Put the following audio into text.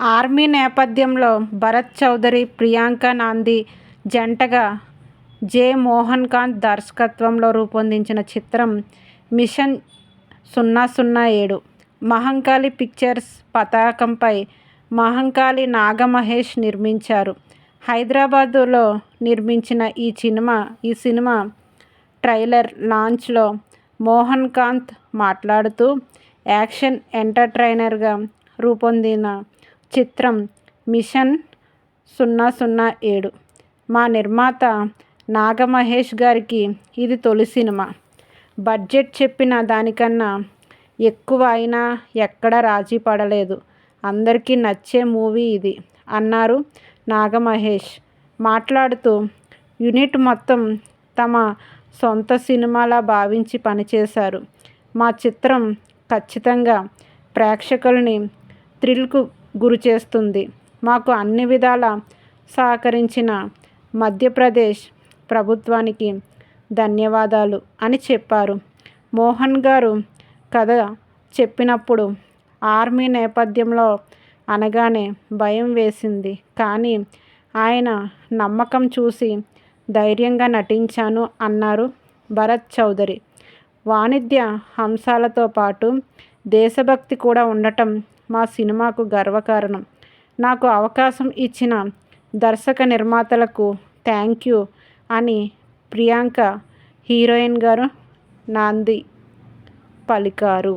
Army నేపథ్యంలో భరత్ చౌదరి ప్రియాంక నాంది జంటగా జె. మోహన్కాంత్ దర్శకత్వంలో రూపొందించిన చిత్రం మిషన్ సున్నా సున్నా ఏడు మహంకాళి పిక్చర్స్ పతాకంపై మహంకాళి నాగమహేష్ నిర్మించారు. హైదరాబాదులో నిర్మించిన ఈ సినిమా ఈ సినిమా ట్రైలర్ లాంచ్లో మోహన్కాంత్ మాట్లాడుతూ యాక్షన్ ఎంటర్టైనర్గా రూపొందిన చిత్రం మిషన్ సున్నా సున్నా ఏడు. మా నిర్మాత నాగమహేష్ గారికి ఇది తొలి సినిమా. బడ్జెట్ చెప్పిన దానికన్నా ఎక్కువ అయినా ఎక్కడ రాజీ పడలేదు. అందరికీ నచ్చే మూవీ ఇది అన్నారు నాగమహేష్. మాట్లాడుతూ యూనిట్ మొత్తం తమ సొంత సినిమాలా భావించి పనిచేశారు. మా చిత్రం ఖచ్చితంగా ప్రేక్షకుల్ని థ్రిల్కు గురి చేస్తుంది మాకు అన్ని విధాల సహకరించిన మధ్యప్రదేశ్ ప్రభుత్వానికి ధన్యవాదాలు అని చెప్పారు. మోహన్ గారు కథ చెప్పినప్పుడు ఆర్మీ నేపథ్యంలో అనగానే భయం వేసింది. కానీ ఆయన నమ్మకం చూసి ధైర్యంగా నటించాను అన్నారు భరత్ చౌదరి. వాణిజ్య అంశాలతో పాటు దేశభక్తి కూడా ఉండటం మా సినిమాకు గర్వకారణం. నాకు అవకాశం ఇచ్చిన దర్శక నిర్మాతలకు థ్యాంక్ యూ అని ప్రియాంక హీరోయిన్ గారు నాంది పలికారు.